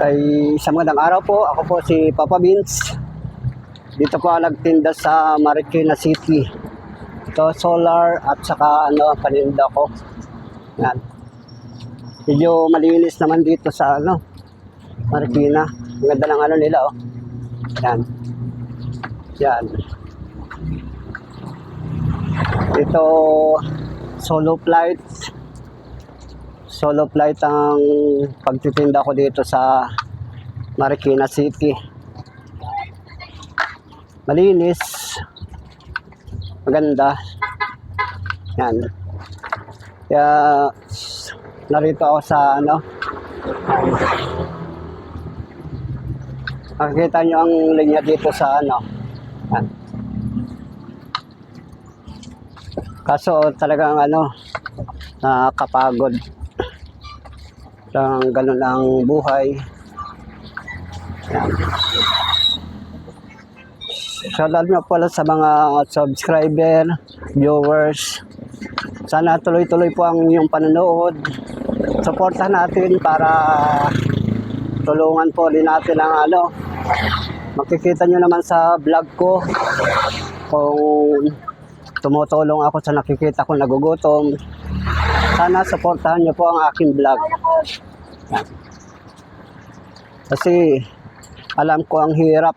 Ay, isang magandang araw po. Ako po si Papa Vince. Dito po ako nagtinda sa Marikina City. Ito, solar at saka ano, paninda ko. Yan. Medyo malinis naman dito sa ano, Marikina. Ang ganda ng ano nila, oh. Yan. Yan. Ito, solo flight. Solo flight ang pagtitinda ko dito sa Marikina City. Malinis. Maganda. Yan. Kaya narito ako sa ano. Makikita nyo ang linya dito sa ano. Yan. Kaso talagang ano, nakakapagod. Lang ganun ang buhay. Yan. Shoutout nga pala sa mga subscriber, viewers. Sana tuloy-tuloy po ang inyong panonood. Suportahan natin para tulungan po din natin ang ano. Makikita nyo naman sa vlog ko kung tumutulong ako sa nakikita ko nagugutom. Sana suportahan nyo po ang aking vlog. Kasi alam ko ang hirap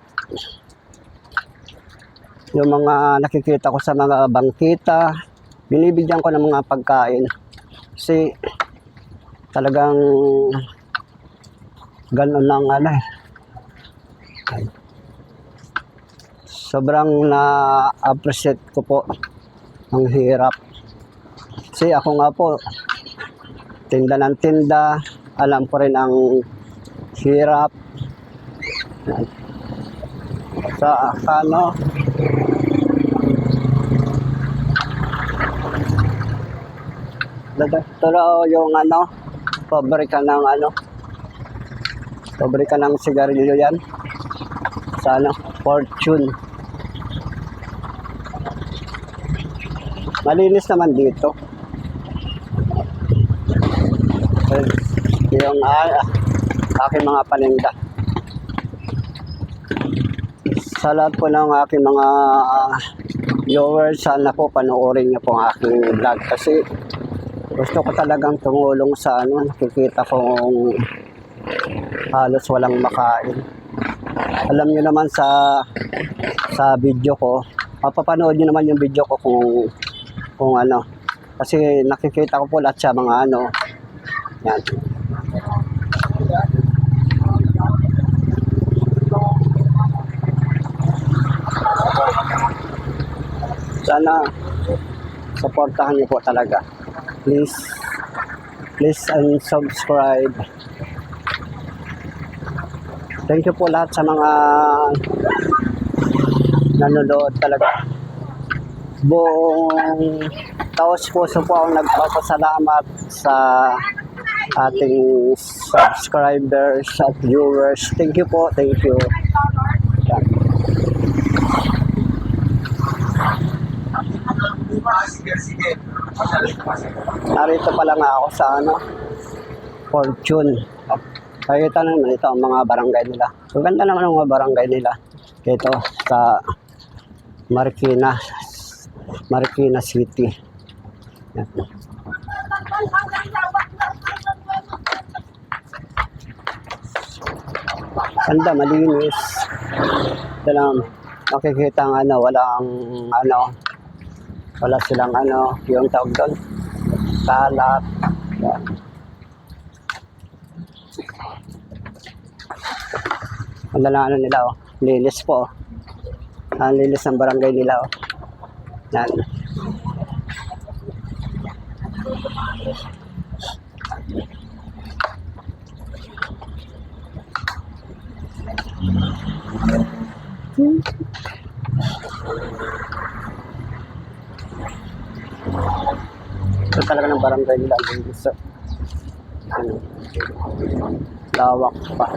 yung mga nakikita ko sa mga bangkita, binibigyan ko ng mga pagkain. Kasi talagang ganun lang ano eh. Sobrang na-appreciate ko po ang hirap. Kasi ako nga po, tinda ng tinda, alam ko rin ang hirap. Sa ano, raw yung ano, pabrika ng ano, pabrika ng sigarilyo yan. Sa ano, Fortune. Malinis naman dito. Eh, Yung ah, aking mga paninda. Sa lahat po ng aking mga ah, viewers, sana po panoorin niyo po ang aking vlog kasi gusto ko talagang tumulong sa ano, nakikita kong halos walang makain. Alam niyo naman sa sa video ko, mapapanood niyo naman yung video ko kung kung ano. Kasi nakikita ko po lahat sa mga ano. Yan. Sana supportahan niyo po talaga. Please please and subscribe. Thank you po lahat sa mga nanonood talaga. Buong taos puso po ang nagpapasalamat sa ating subscribers at viewers. Thank you po thank you Yan. Narito pala nga ako sa ano, Fortune. Nakita naman ito ang mga barangay nila. Ang ganda naman ang mga barangay nila. Dito sa Marikina, Marikina City. Yan. Ganda, malinis. Ito lang, makikita ang ano, walang ano, wala silang ano, yung tawag doon, kalat. Yan. Ang lang ano nila, oh. linis po. Oh. Ang linis ng barangay nila. Oh. Yan. ito talaga ng barangay nila ang gusto ano, lawak pa.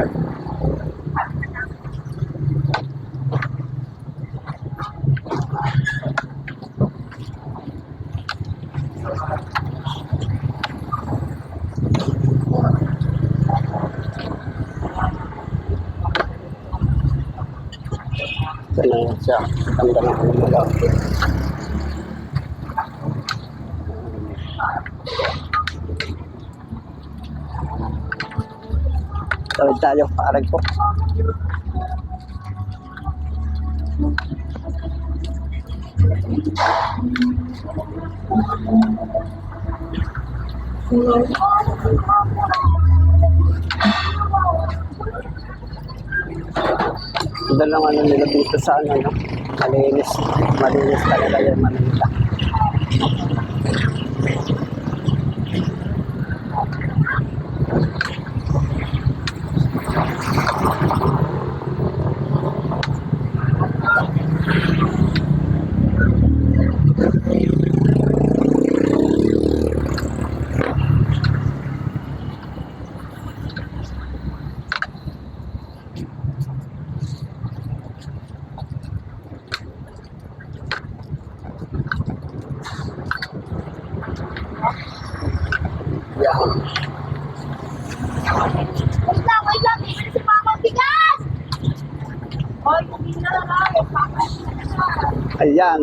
Tenang siya, tanda ng ano mga Tawid tayo, parang po. Ito lang ano nila dito sa ano, no? malinis. Malinis talaga yan. Yan. Wait lang, wait lang. Bibili si Papa ang bigas! Hoy, bumili na lang ako. Papa, Ayan.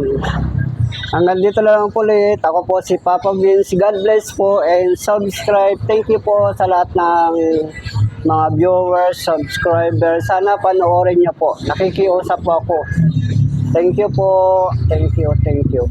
Hanggang dito lang po ulit. Ako po si Papa Vince. God bless po and subscribe. Thank you po sa lahat ng mga viewers, subscribers. Sana panoorin niyo po. Nakikiusap po ako. Thank you po. Thank you, thank you.